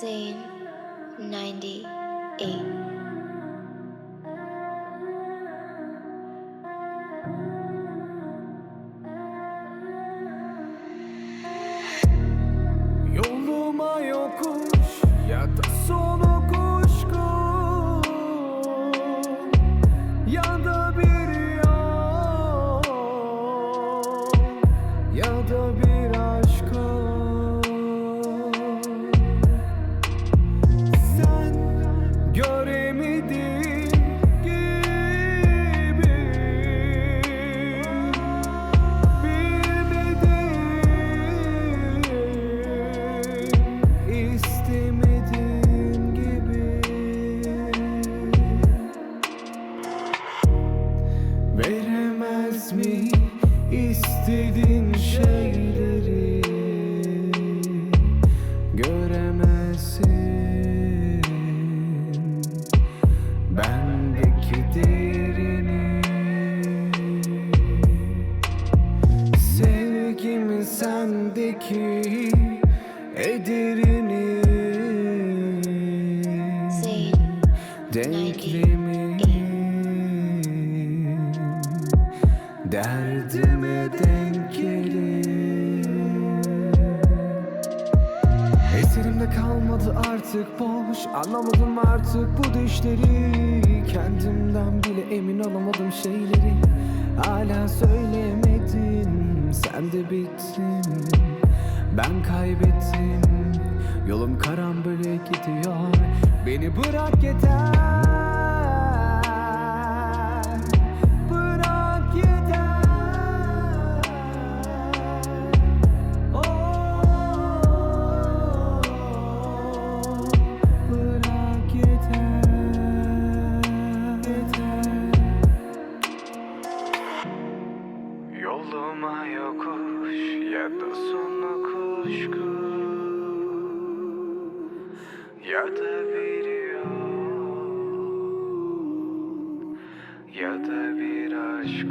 Zane 98. Yoluma yokuş göremedin gibi. Bilmedin istemedin gibi. Veremez mi istediğin şeyleri sendeki ederini Denklemi Derdime denk gelir. Eserimde kalmadı artık boş Anlamadım artık bu düşleri. Kendimden bile emin olamadım şeyleri. Hala söylemedin Sen de bittin Ben kaybettim Yolum karambole gidiyor. Beni bırak yeter Bırak yeter. Oh. Yoluma yokuş ya da sonu kuşku Ya da yol ya da bir aşk.